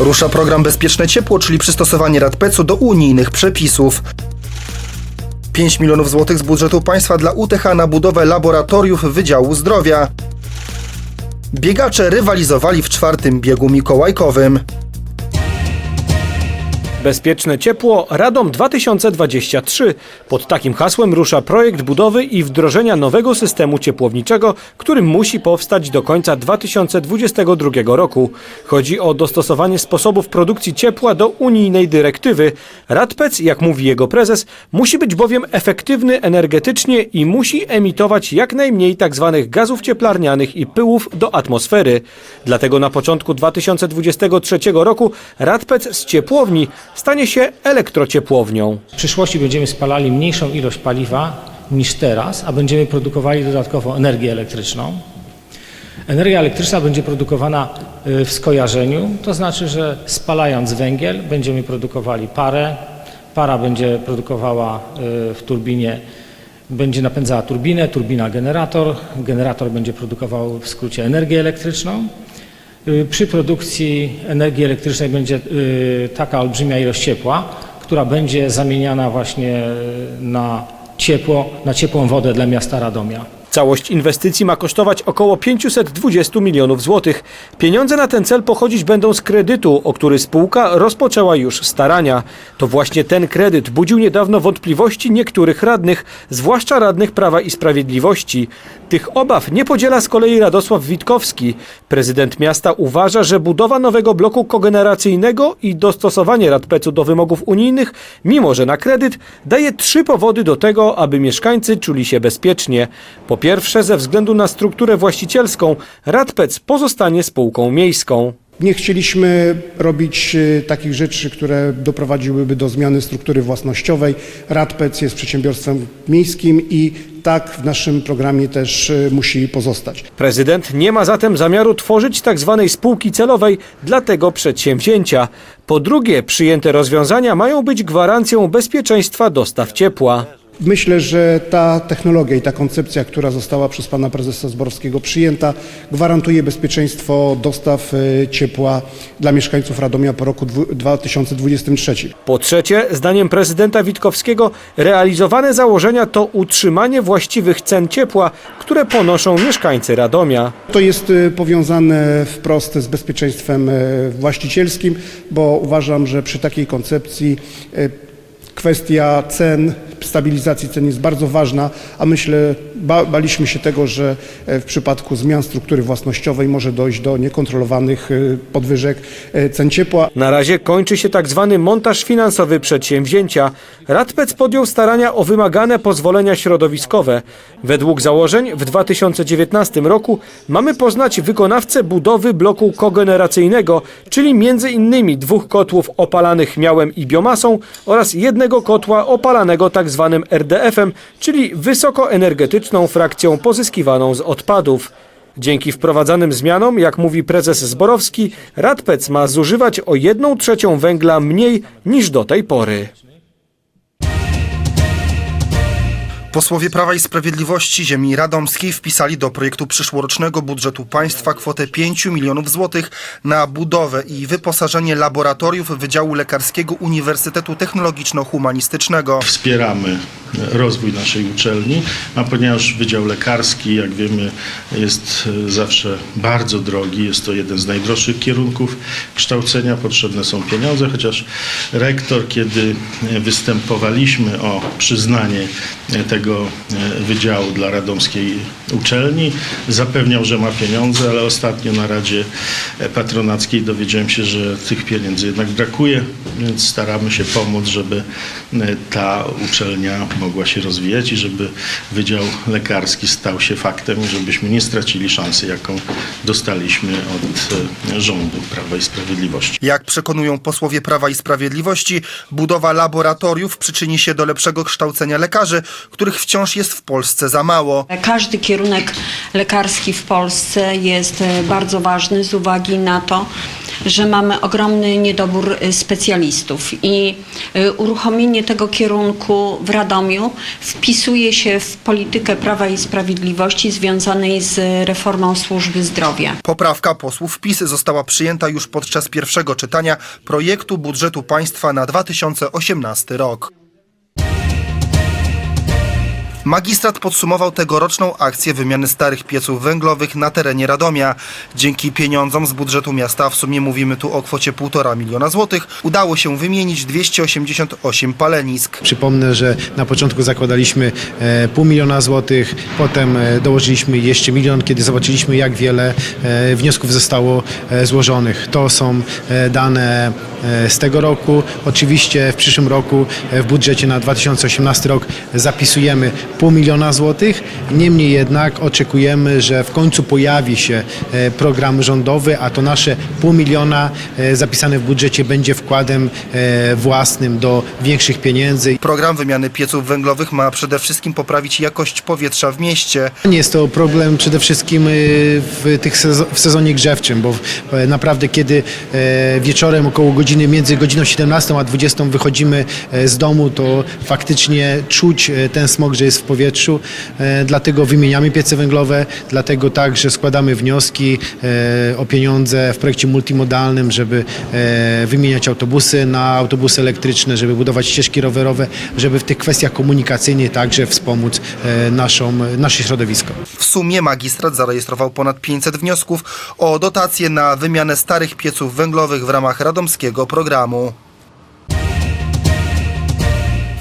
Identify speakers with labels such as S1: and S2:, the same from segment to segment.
S1: Rusza program Bezpieczne Ciepło, czyli przystosowanie Radpecu do unijnych przepisów. 5 milionów złotych z budżetu państwa dla UTH na budowę laboratoriów Wydziału Zdrowia. Biegacze rywalizowali w czwartym biegu mikołajkowym.
S2: Bezpieczne ciepło Radom 2023. Pod takim hasłem rusza projekt budowy i wdrożenia nowego systemu ciepłowniczego, który musi powstać do końca 2022 roku. Chodzi o dostosowanie sposobów produkcji ciepła do unijnej dyrektywy. Radpec, jak mówi jego prezes, musi być bowiem efektywny energetycznie i musi emitować jak najmniej tzw. gazów cieplarnianych i pyłów do atmosfery. Dlatego na początku 2023 roku Radpec z ciepłowni stanie się elektrociepłownią.
S3: W przyszłości będziemy spalali mniejszą ilość paliwa niż teraz, a będziemy produkowali dodatkowo energię elektryczną. Energia elektryczna będzie produkowana y, w skojarzeniu, to znaczy, że spalając węgiel będziemy produkowali parę, para będzie produkowała y, w turbinie, będzie napędzała turbinę, turbina generator, generator będzie produkował w skrócie energię elektryczną. Y, Przy produkcji energii elektrycznej będzie y, taka olbrzymia ilość ciepła, która będzie zamieniana właśnie y, na ciepło, na ciepłą wodę dla miasta Radomia.
S2: Całość inwestycji ma kosztować około 520 milionów złotych. Pieniądze na ten cel pochodzić będą z kredytu, o który spółka rozpoczęła już starania. To właśnie ten kredyt budził niedawno wątpliwości niektórych radnych, zwłaszcza radnych Prawa i Sprawiedliwości. Tych obaw nie podziela z kolei Radosław Witkowski. Prezydent miasta uważa, że budowa nowego bloku kogeneracyjnego i dostosowanie Radpecu do wymogów unijnych, mimo że na kredyt, daje trzy powody do tego, aby mieszkańcy czuli się bezpiecznie. Po pierwsze, ze względu na strukturę właścicielską, Radpec pozostanie spółką miejską.
S4: Nie chcieliśmy robić e, takich rzeczy, które doprowadziłyby do zmiany struktury własnościowej. Radpec jest przedsiębiorstwem miejskim i tak w naszym programie też e, musi pozostać.
S2: Prezydent nie ma zatem zamiaru tworzyć tzw. spółki celowej dla tego przedsięwzięcia. Po drugie, przyjęte rozwiązania mają być gwarancją bezpieczeństwa dostaw ciepła.
S4: Myślę, że ta technologia i ta koncepcja, która została przez pana prezesa Zborowskiego przyjęta, gwarantuje bezpieczeństwo dostaw e, ciepła dla mieszkańców Radomia po roku dwu- 2023.
S2: Po trzecie, zdaniem prezydenta Witkowskiego, realizowane założenia to utrzymanie właściwych cen ciepła, które ponoszą mieszkańcy Radomia.
S4: To jest e, powiązane wprost z bezpieczeństwem e, właścicielskim, bo uważam, że przy takiej koncepcji kwestia cen, stabilizacji cen jest bardzo ważna, a myślę, ba, baliśmy się tego, że e, w przypadku zmian struktury własnościowej może dojść do niekontrolowanych e, podwyżek e, cen ciepła.
S2: Na razie kończy się tak zwany montaż finansowy przedsięwzięcia. Radpec podjął starania o wymagane pozwolenia środowiskowe. Według założeń w 2019 roku mamy poznać wykonawcę budowy bloku kogeneracyjnego, czyli między innymi dwóch kotłów opalanych miałem i biomasą oraz jednego kotła opalanego tak zwanym RDF-em, czyli frakcją pozyskiwaną z odpadów. Dzięki wprowadzanym zmianom, jak mówi prezes Zborowski, Radpec ma zużywać o 1 trzecią węgla mniej niż do tej pory.
S1: Posłowie Prawa i Sprawiedliwości Ziemi Radomskiej wpisali do projektu przyszłorocznego budżetu państwa kwotę 5 milionów złotych na budowę i wyposażenie laboratoriów Wydziału Lekarskiego Uniwersytetu Technologiczno-Humanistycznego.
S5: Wspieramy rozwój naszej uczelni, a ponieważ Wydział Lekarski, jak wiemy, jest e, zawsze bardzo drogi, jest to jeden z najdroższych kierunków kształcenia, potrzebne są pieniądze, chociaż rektor, kiedy występowaliśmy o przyznanie e, tego e, wydziału dla radomskiej uczelni, zapewniał, że ma pieniądze, ale ostatnio na Radzie e, Patronackiej dowiedziałem się, że tych pieniędzy jednak brakuje, więc staramy się pomóc, żeby e, ta uczelnia mogła się rozwijać i żeby Wydział Lekarski stał się faktem i żebyśmy nie stracili szansy, jaką dostaliśmy od rządu Prawa i Sprawiedliwości.
S1: Jak przekonują posłowie Prawa i Sprawiedliwości, budowa laboratoriów przyczyni się do lepszego kształcenia lekarzy, których wciąż jest w Polsce za mało.
S6: Każdy kierunek lekarski w Polsce jest e, bardzo ważny z uwagi na to, że mamy ogromny niedobór y, specjalistów i y, uruchomienie tego kierunku w Radomiu wpisuje się w politykę Prawa i Sprawiedliwości związanej z reformą służby zdrowia.
S1: Poprawka posłów PiS została przyjęta już podczas pierwszego czytania projektu budżetu państwa na 2018 rok. Magistrat podsumował tegoroczną akcję wymiany starych pieców węglowych na terenie Radomia. Dzięki pieniądzom z budżetu miasta, w sumie mówimy tu o kwocie 1,5 miliona złotych, udało się wymienić 288 palenisk.
S7: Przypomnę, że na początku zakładaliśmy e, pół miliona złotych, potem e, dołożyliśmy jeszcze milion, kiedy zobaczyliśmy jak wiele e, wniosków zostało złożonych. To są dane z tego roku. Oczywiście w przyszłym roku w budżecie na 2018 rok zapisujemy pół miliona złotych. Niemniej jednak oczekujemy, że w końcu pojawi się e, program rządowy, a to nasze pół miliona e, zapisane w budżecie będzie wkładem e, własnym do większych pieniędzy.
S1: Program wymiany pieców węglowych ma przede wszystkim poprawić jakość powietrza w mieście.
S7: Nie jest to problem przede wszystkim w, tych w sezonie grzewczym, bo naprawdę kiedy wieczorem około godziny, między godziną 17 a 20 wychodzimy z domu, to faktycznie czuć ten smog, że jest w powietrzu. E, Dlatego wymieniamy piece węglowe, dlatego także składamy wnioski e, o pieniądze w projekcie multimodalnym, żeby e, wymieniać autobusy na autobusy elektryczne, żeby budować ścieżki rowerowe, żeby w tych kwestiach komunikacyjnych także wspomóc naszą, nasze środowisko.
S1: W sumie magistrat zarejestrował ponad 500 wniosków o dotacje na wymianę starych pieców węglowych w ramach radomskiego programu.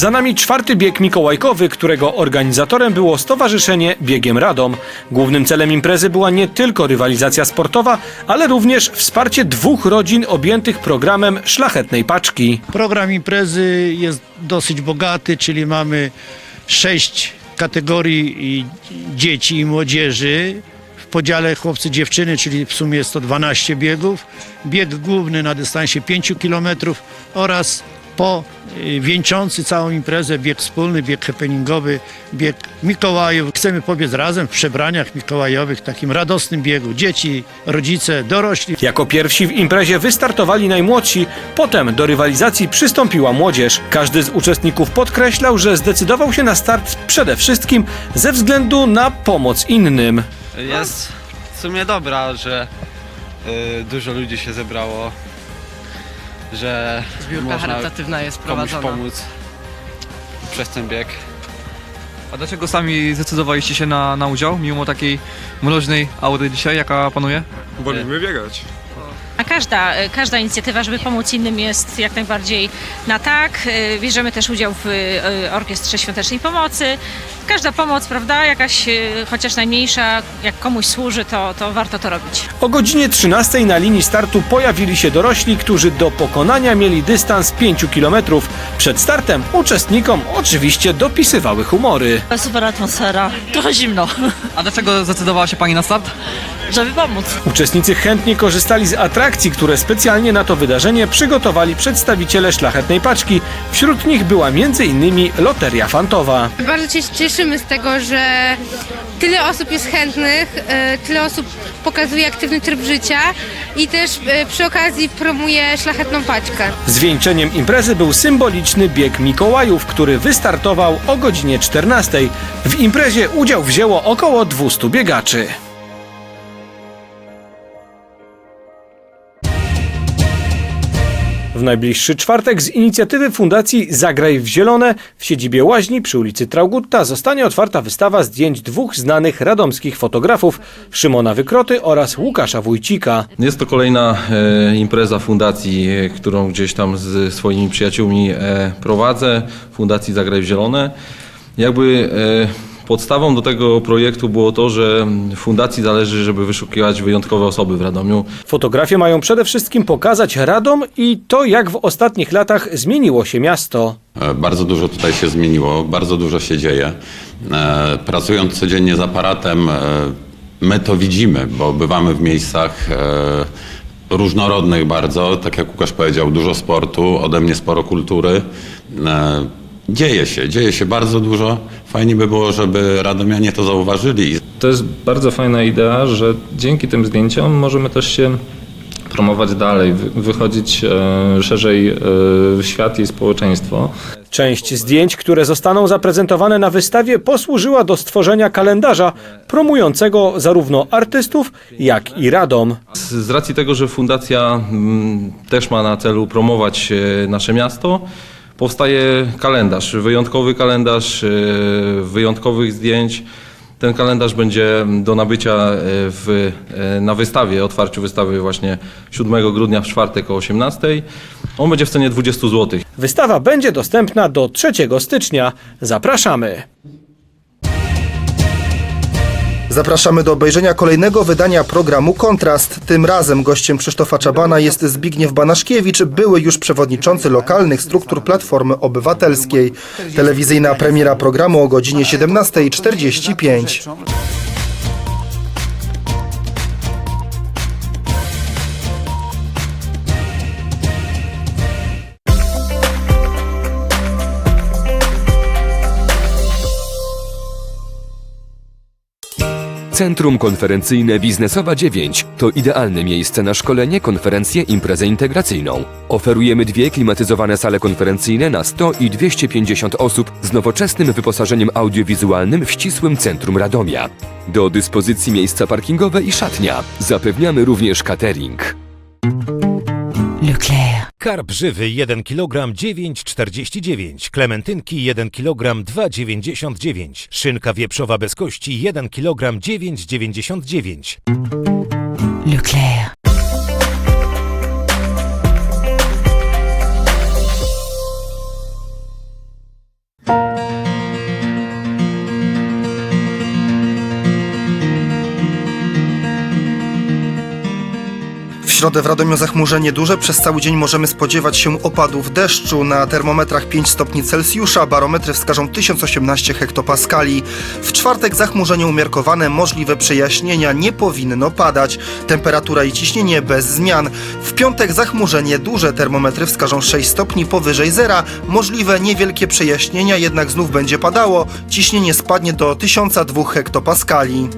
S2: Za nami czwarty bieg mikołajkowy, którego organizatorem było Stowarzyszenie Biegiem Radom. Głównym celem imprezy była nie tylko rywalizacja sportowa, ale również wsparcie dwóch rodzin objętych programem Szlachetnej Paczki.
S8: Program imprezy jest dosyć bogaty, czyli mamy sześć kategorii dzieci i młodzieży w podziale chłopcy dziewczyny, czyli w sumie jest to 12 biegów. Bieg główny na dystansie 5 km oraz po y, wieńczący całą imprezę bieg wspólny, bieg happeningowy, bieg Mikołajów. Chcemy pobiec razem w przebraniach mikołajowych, w takim radosnym biegu. Dzieci, rodzice, dorośli.
S2: Jako pierwsi w imprezie wystartowali najmłodsi, potem do rywalizacji przystąpiła młodzież. Każdy z uczestników podkreślał, że zdecydował się na start przede wszystkim ze względu na pomoc innym.
S9: Jest w sumie dobra, że y, dużo ludzi się zebrało, że
S10: Zbiórka
S9: można
S10: charytatywna jest
S9: komuś
S10: prowadzona.
S9: pomóc przez ten bieg.
S11: A dlaczego sami zdecydowaliście się na, na udział, mimo takiej mroźnej aury dzisiaj, jaka panuje?
S9: Wolimy biegać.
S12: Każda, każda inicjatywa, żeby pomóc innym jest jak najbardziej na tak. Y, Bierzemy też udział w y, Orkiestrze Świątecznej Pomocy. Każda pomoc, prawda, jakaś y, chociaż najmniejsza, jak komuś służy, to, to warto to robić.
S2: O godzinie 13 na linii startu pojawili się dorośli, którzy do pokonania mieli dystans 5 km. Przed startem uczestnikom oczywiście dopisywały humory.
S10: Super atmosfera, trochę zimno,
S11: A dlaczego zdecydowała się Pani na start?
S10: Żeby pomóc.
S2: Uczestnicy chętnie korzystali z atrakcji, które specjalnie na to wydarzenie przygotowali przedstawiciele szlachetnej paczki. Wśród nich była m.in. loteria fantowa.
S12: Bardzo się cieszymy z tego, że tyle osób jest chętnych, e, tyle osób pokazuje aktywny tryb życia i też e, przy okazji promuje szlachetną paczkę.
S2: Zwieńczeniem imprezy był symboliczny bieg Mikołajów, który wystartował o godzinie 14. W imprezie udział wzięło około 200 biegaczy. W najbliższy czwartek z inicjatywy Fundacji Zagraj w Zielone w siedzibie Łaźni przy ulicy Traugutta zostanie otwarta wystawa zdjęć dwóch znanych radomskich fotografów Szymona Wykroty oraz Łukasza Wójcika.
S13: Jest to kolejna e, impreza fundacji, e, którą gdzieś tam z swoimi przyjaciółmi e, prowadzę, Fundacji Zagraj w Zielone. Jakby e, podstawą do tego projektu było to, że fundacji zależy, żeby wyszukiwać wyjątkowe osoby w Radomiu.
S2: Fotografie mają przede wszystkim pokazać Radom i to, jak w ostatnich latach zmieniło się miasto.
S14: E, Bardzo dużo tutaj się zmieniło, bardzo dużo się dzieje. E, Pracując codziennie z aparatem, e, my to widzimy, bo bywamy w miejscach różnorodnych bardzo. Tak jak Łukasz powiedział, dużo sportu, ode mnie sporo kultury. Dzieje się, dzieje się bardzo dużo. Fajnie by było, żeby radomianie to zauważyli.
S13: To jest bardzo fajna idea, że dzięki tym zdjęciom możemy też się
S15: promować dalej, wy- wychodzić e, szerzej e, w świat i społeczeństwo.
S2: Część zdjęć, które zostaną zaprezentowane na wystawie, posłużyła do stworzenia kalendarza promującego zarówno artystów, jak i Radom.
S13: Z, z racji tego, że fundacja mm, też ma na celu promować e, nasze miasto, powstaje kalendarz, wyjątkowy kalendarz e, wyjątkowych zdjęć. Ten kalendarz będzie do nabycia e, w, e, na wystawie, otwarciu wystawy właśnie 7 grudnia w czwartek o 18. On będzie w cenie 20 zł.
S2: Wystawa będzie dostępna do 3 stycznia. Zapraszamy!
S1: Zapraszamy do obejrzenia kolejnego wydania programu Kontrast. Tym razem gościem Krzysztofa Czabana jest Zbigniew Banaszkiewicz, były już przewodniczący lokalnych struktur Platformy Obywatelskiej. Telewizyjna premiera programu o godzinie 17.45.
S16: Centrum Konferencyjne Biznesowa 9 to idealne miejsce na szkolenie, konferencję, imprezę integracyjną. Oferujemy dwie klimatyzowane sale konferencyjne na 100 i 250 osób z nowoczesnym wyposażeniem audiowizualnym w ścisłym centrum Radomia. Do dyspozycji miejsca parkingowe i szatnia. Zapewniamy również catering.
S17: Karp żywy 1 kg 9,49, klementynki 1 kg 2,99, szynka wieprzowa bez kości 1 kg 9,99.
S1: W środę w Radomiu zachmurzenie duże. Przez cały dzień możemy spodziewać się opadów deszczu. Na termometrach 5 stopni Celsjusza, barometry wskażą 1018 hektopaskali. W czwartek zachmurzenie umiarkowane, możliwe przejaśnienia, nie powinno padać. Temperatura i ciśnienie bez zmian. W piątek zachmurzenie duże, termometry wskażą 6 stopni powyżej zera. Możliwe niewielkie przejaśnienia, jednak znów będzie padało. Ciśnienie spadnie do 1002 hektopaskali.